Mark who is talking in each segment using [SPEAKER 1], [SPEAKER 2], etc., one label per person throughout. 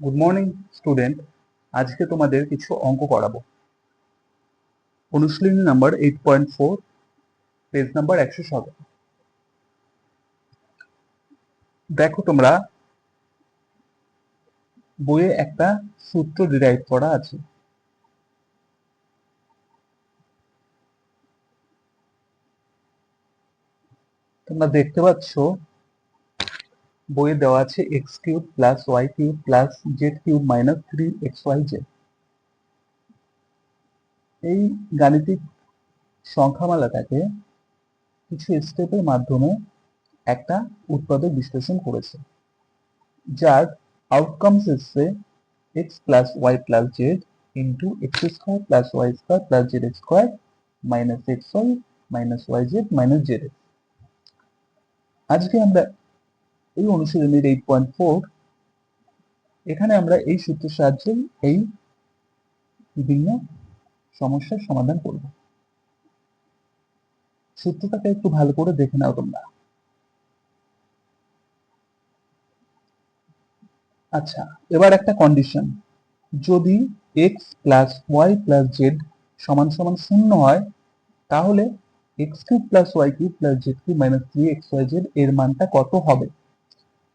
[SPEAKER 1] Good morning student আজকে তোমাদের কিছু অঙ্ক করাবো অনুশীলনী number eight point four page number একশো সতেরো। দেখো তোমরা, বইয়ে একটা সূত্র ডিরাইভ করা আছে। তোমরা দেখতে পাচ্ছ বইয়ে দেওয়া আছে X cube plus Y cube plus Z cube minus three X Y Z এই গাণিতিক সংখ্যামালাটাকে কিছু স্টেপের মাধ্যমে একটা উৎপাদক বিশ্লেষণ করেছে, যার আউটকামস এসছে X plus Y plus Z into X square plus Y square plus Z square minus X Y minus Y Z minus Z আজকে আমরা এই অনুশীলনীর এইট পয়েন্ট ফোর এখানে আমরা এই সূত্রের সাহায্যে এই বিভিন্ন সমস্যার সমাধান করব। সূত্রটাকে একটু ভালো করে দেখে নাও তোমরা। আচ্ছা এবার একটা কন্ডিশন যদি X plus Y plus Z সমান সমান শূন্য হয়, তাহলে X cube plus Y cube plus Z cube minus three X Y Z এর মানটা কত হবে?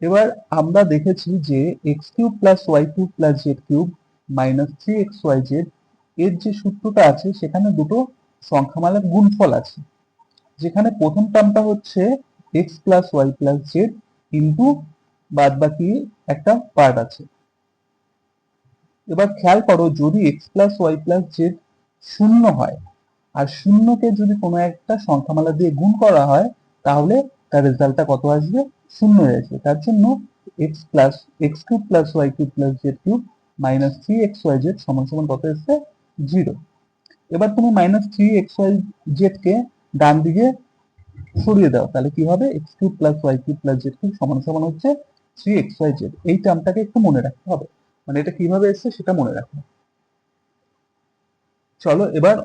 [SPEAKER 1] এবার আমরা দেখেছি যে X cube plus Y cube plus Z cube minus three X Y Z এর যে সূত্রটা আছে, সেখানে দুটো সংখ্যামালার গুণফল আছে। যেখানে প্রথম টার্মটা হচ্ছে X plus Y plus Z into বাদ বাকি একটা পার্ট আছে। এবার খেয়াল করো, যদি X plus Y plus Z শূন্য হয়, আর শূন্যকে যদি কোনো একটা সংখ্যামালা দিয়ে গুণ করা হয়, তাহলে তার রেজাল্টটা কত আসবে? শূন্য আসবে তার জন্য X plus X cube plus Y cube plus Z cube minus three X Y Z সমান সমান কত এসছে? জিরো এবার তুমি minus three X Y Z কে ডান দিকে সরিয়ে দাও, তাহলে কি হবে? X cube plus Y cube plus Z cube সমান সমান হচ্ছে থ্রি এক্স ওয়াই জেড এই টার্মটাকে একটু মনে রাখতে হবে। মানে এটা কীভাবে এসছে সেটা মনে রাখো। চলো এবার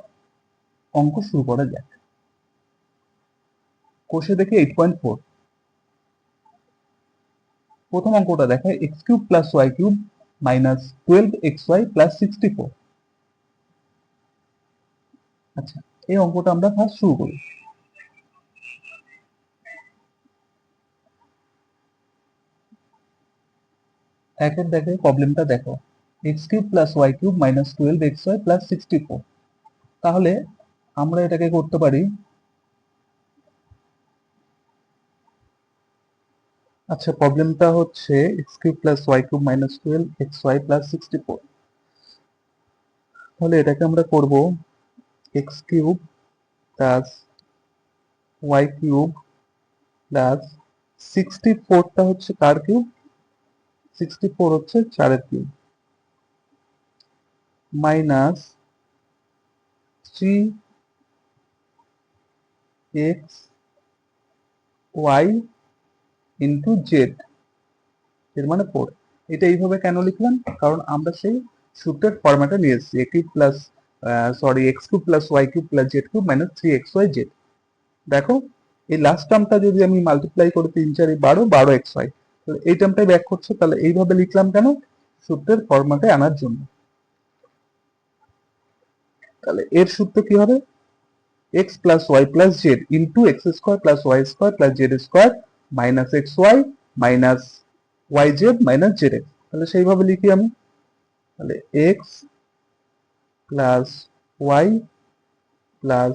[SPEAKER 1] অঙ্ক শুরু করা যাক। কোষে দেখে এইট পয়েন্ট ফোর প্রথম অঙ্কটা দেখায় X cube plus Y cube minus twelve X Y plus sixty four আচ্ছা এই অঙ্কটা আমরা ফার্স্ট শুরু করি। একের দেখে প্রবলেমটা দেখো। X cube plus Y cube minus twelve X Y plus sixty four তাহলে আমরা এটাকে করতে পারি আচ্ছা প্রবলেমটা হচ্ছে X cube plus Y cube minus twelve X Y plus sixty four. তাহলে এটাকে আমরা করব X cube plus Y cube plus sixty ফোরটা হচ্ছে কার কিউব? সিক্সটি ফোর হচ্ছে চারের cube. Minus three X Y into Z এর মানে ফোর এটা এইভাবে কেন লিখলাম? কারণ আমরা সেই সূত্রের ফরম্যাটে নিয়ে এসেছি। A cube plus sorry X cube plus Y cube plus Z cube minus three X Y Z দেখো, এই লাস্ট টার্মটা যদি আমি মাল্টিপ্লাই করি তিন চারি বারো বারো এক্স ওয়াই তাহলে এই টার্মটাই ব্যাক করছে। তাহলে এইভাবে লিখলাম কেন? সূত্রের ফরম্যাটে আনার জন্য। তাহলে এর সূত্র কি হবে? X plus Y plus Z into X square plus Y square plus Z square minus X Y minus Y Z minus Z X তাহলে সেইভাবে লিখি আমি। তাহলে X plus Y plus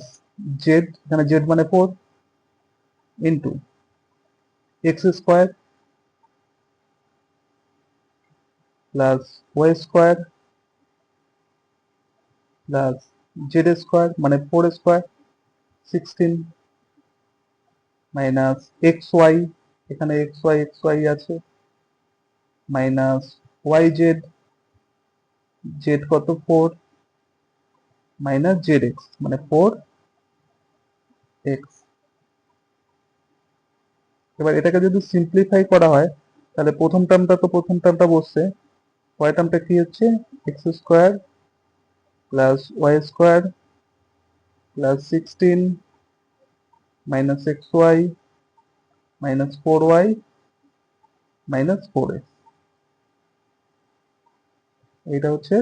[SPEAKER 1] Z এখানে জেড মানে four into X square plus Y square plus Z square মানে four square sixteen minus X Y এখানে x Y x Y আছে মাইনাস ওয়াই জেড জেড কত? ফোর মাইনাস জেড এক্স মানে four X এবার এটাকে যদি simplify করা হয়, তাহলে প্রথম টার্মটা তো প্রথম টার্মটা বসছে ওয়াই টার্মটা কি হচ্ছে? X square plus Y square plus sixteen minus X Y minus four Y minus four X এটা হচ্ছে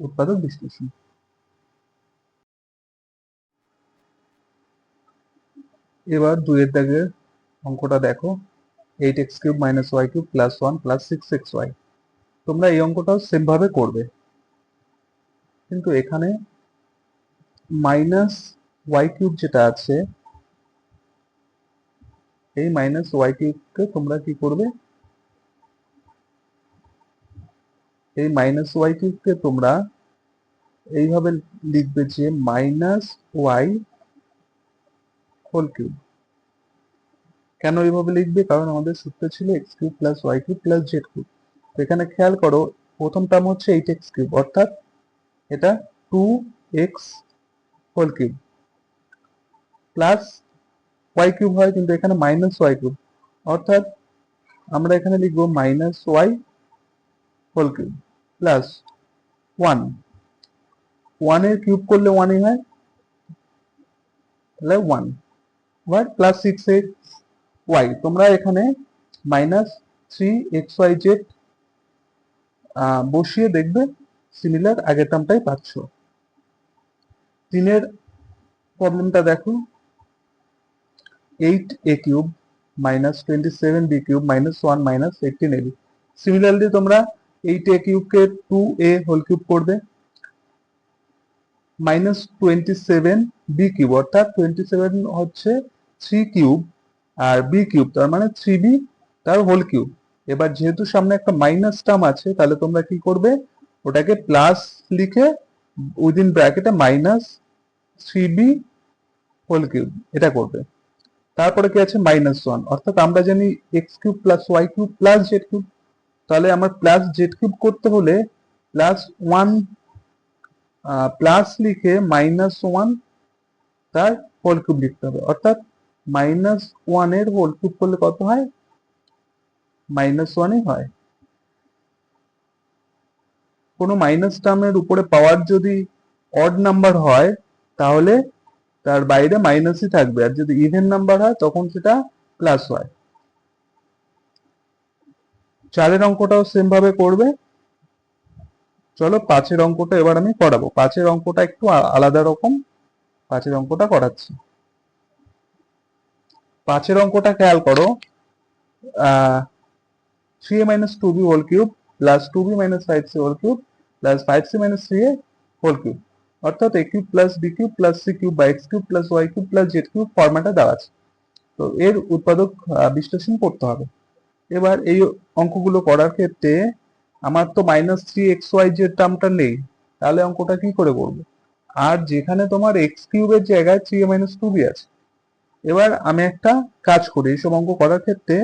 [SPEAKER 1] উৎপাদক বিশ্লেষণ। এবার দুইয়ের দাগের অঙ্কটা দেখো। Eight X cube minus Y cube plus one plus six X Y তোমরা এই অঙ্কটাও সেম ভাবে করবে। কিন্তু এখানে মাইনাস ওয়াই কিউব যেটা আছে, এই মাইনাস ওয়াই কিউবকে তোমরা কি করবে? এই মাইনাস ওয়াই কিউবকে তোমরা এইভাবে লিখবে যে মাইনাস ওয়াই হোল কিউব কেন এইভাবে লিখবে? কারণ আমাদের সূত্র ছিল X cube plus Y cube plus Z cube তো এখানে খেয়াল করো, প্রথম টার্ম হচ্ছে এইট এক্স কিউব অর্থাৎ এটা two X whole cube plus Y cube হয়, কিন্তু এখানে মাইনাস ওয়াই কিউব অর্থাৎ আমরা এখানে লিখব minus Y whole cube plus one ওয়ানের কিউব করলে ওয়ানই হয়, তাহলে one Y plus six X Y তোমরা এখানে minus three X Y Z বসিয়ে দেখবে সিমিলার আগের টার্মটাই পাচ্ছ। তিনের প্রবলেমটা দেখো। Eight A cube minus twenty seven B cube minus one minus eighteen A B similarly তোমরা এইট এ কিউবকে টু এ হোল কিউব করবে minus twenty seven B cube অর্থাৎ টোয়েন্টি সেভেন হচ্ছে থ্রি কিউব আর বি কিউব তার মানে three B তার whole cube এবার যেহেতু সামনে একটা মাইনাস টার্ম আছে, তাহলে তোমরা কি করবে? ওটাকে প্লাস লিখে উইদিন ব্র্যাকেটে minus three B whole cube এটা করবে। তারপরে কি আছে? মাইনাস ওয়ান অর্থাৎ আমরা জানি X cube plus Y cube plus Z cube তাহলে আমার প্লাস জেড কিউব করতে হলে প্লাস ওয়ান প্লাস লিখে মাইনাস ওয়ান তার হোল কিউব লিখতে হবে। অর্থাৎ মাইনাস ওয়ানের হোল কিউব করলে কত হয়? মাইনাস ওয়ানই হয়। কোনো মাইনাস টার্মের উপরে পাওয়ার যদি অড নাম্বার হয়, তাহলে তার বাইরে মাইনাসই থাকবে। আর যদি ইভেন নাম্বার হয়, তখন সেটা প্লাস হয়। চারের অঙ্কটাও সেম ভাবে করবে। চলো পাঁচের অঙ্কটা এবার আমি করাবো। পাঁচের অঙ্কটা একটু আলাদা রকম। পাঁচের অঙ্কটা করাচ্ছি। পাঁচের অঙ্কটা খেয়াল করো। Three A minus two B whole cube plus two B minus five C whole cube plus five C minus three A whole cube অর্থাৎ A cube plus B cube plus C cube বা X cube plus Y cube plus Z cube ফরম্যাটে দেওয়া আছে তো এর উৎপাদক বিশ্লেষণ করতে হবে। এবার এই অঙ্কগুলো করার ক্ষেত্রে আমার তো minus three X Y Z টার্মটা নেই, তাহলে অঙ্কটা কি করে করব? আর যেখানে তোমার এক্স কিউবের জায়গায় থ্রি মাইনাস টু বি আছে। এবার আমি একটা কাজ করি, এইসব অঙ্ক করার ক্ষেত্রে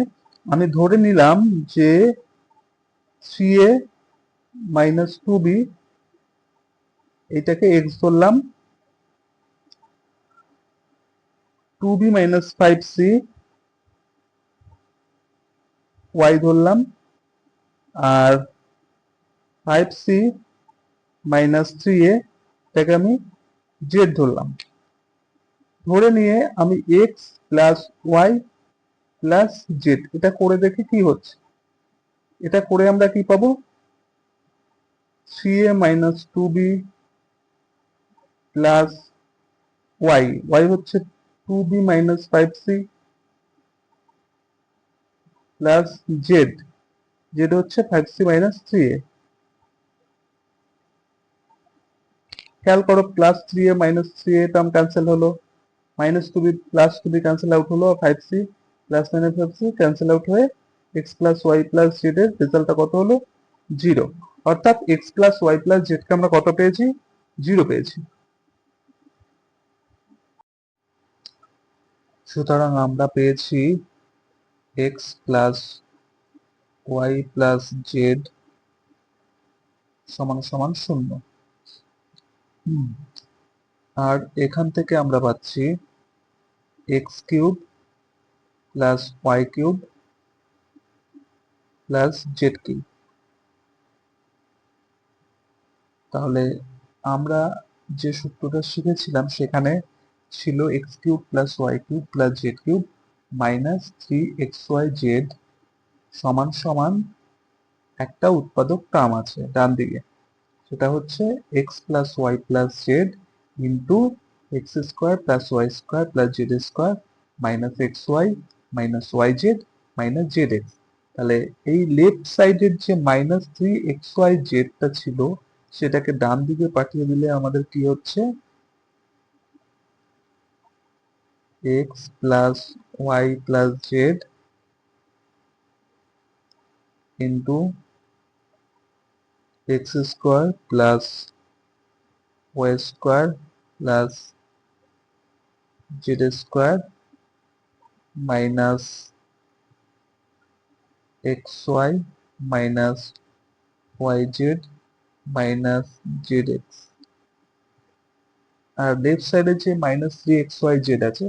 [SPEAKER 1] আমি ধরে নিলাম যে three A minus two B এটাকে এক্স ধরলাম two B minus five C Y ধরলাম। আর five C minus three A এটাকে আমি জেড ধরলাম। ধরে নিয়ে আমি X plus Y plus Z এটা করে দেখি কি হচ্ছে। এটা করে আমরা কি পাবো? Three A minus two B plus Y Y হচ্ছে two B minus five C plus Z Z হচ্ছে five C minus three A খেয়াল করো plus three A minus three A term cancel হলো minus two B plus two B cancel out হলো five C plus minus five C cancel out হয়ে X plus Y plus Z এর রেজাল্টটা কত হলো? Zero অর্থাৎ X plus Y plus Z কে আমরা কত পেয়েছি? জিরো পেয়েছি। সুতরাং আমরা পেয়েছি X plus Y plus Z সমান সমান শূন্য। আর এখান থেকে আমরা পাচ্ছি X cube plus Y cube plus Z cube তাহলে আমরা যে সূত্রটা শিখেছিলাম সেখানে ছিল X cube plus Y cube plus Z cube minus three X Y Z সমান সমান একটা উৎপাদক টার্ম আছে ডান দিকে। সেটা হচ্ছে X plus Y plus Z into X square plus Y square plus Z square minus X Y minus Y Z minus Z X. তাহলে এই লেফট সাইডের যে মাইনাস থ্রি এক্স ওয়াই জেডটা ছিল, সেটাকে ডান দিকে পাঠিয়ে দিলে আমাদের কি হচ্ছে? X plus Y plus Z into X square plus Y square plus Z square minus X Y minus Y Z minus Z X আর লেফট সাইডে যে minus three X Y Z আছে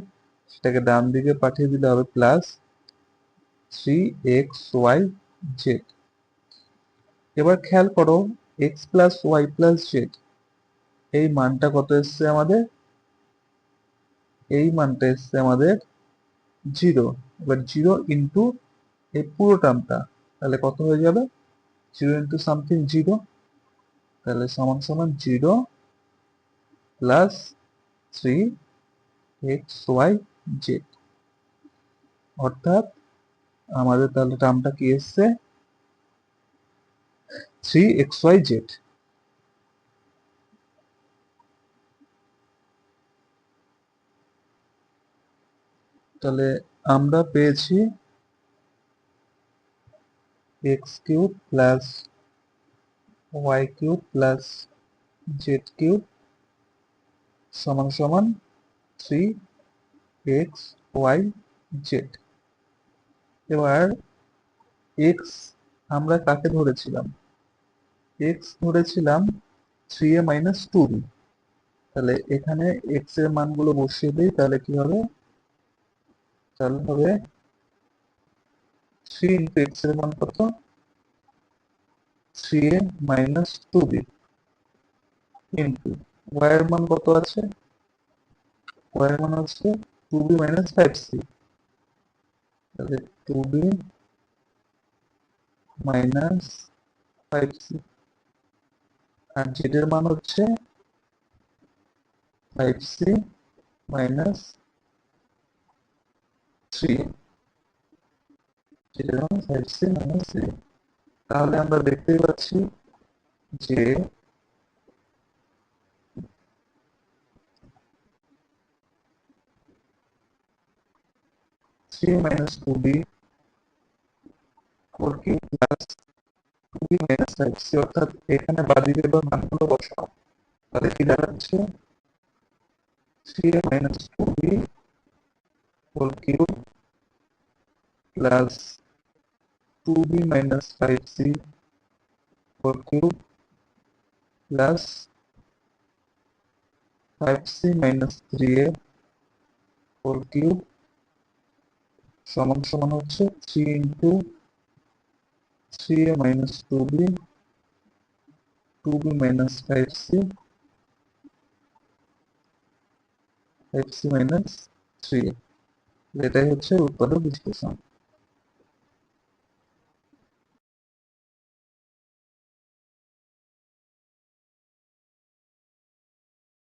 [SPEAKER 1] সেটাকে ডান দিকে পাঠিয়ে দিলে হবে plus three X Y Z এবার খেয়াল করো X plus Y plus Z এই মানটা কত এসছে আমাদের? এই মানটা এসছে আমাদের জিরো এবার জিরো ইন্টু এই পুরো টার্মটা তাহলে কত হয়ে যাবে? জিরো ইন্টু সামথিং জিরো তাহলে সমান সমান zero plus three X Y Z অর্থাৎ আমাদের তাহলে টার্মটা কি এসছে? থ্রি এক্স ওয়াই জেড তাহলে আমরা পেয়েছি X cube plus Y cube plus Z cube সমান সমান থ্রি এক্স ওয়াই জেড এবার এক্স আমরা কাকে ধরেছিলাম? এক্স ধরেছিলাম three A minus two B তাহলে এখানে এক্সের মানগুলো বসিয়ে দিই, তাহলে কি হবে? তাহলে হবে থ্রি ইন্টু এক্সের মান কত? Three A minus two B into Y এর মান কত আছে? ওয়াই এর মান হচ্ছে two B minus five C. তাহলে two B minus five C. আর জেড এর মান হচ্ছে five C minus three. Z এর মান ফাইভ সি মাইনাস থ্রি। তাহলে আমরা দেখতেই পাচ্ছি যে three minus two B four কি plus two B minus five C অর্থাৎ এখানে বাদিকে বা মানগুলো বসাও। তাহলে কি দাঁড়াচ্ছে three minus two B whole cube plus two B minus five C whole cube plus five C minus three A whole cube সমান সমান হচ্ছে three into three A minus two B two B minus five C five C minus three এটাই হচ্ছে উৎপাদক বিশ্লেষণ।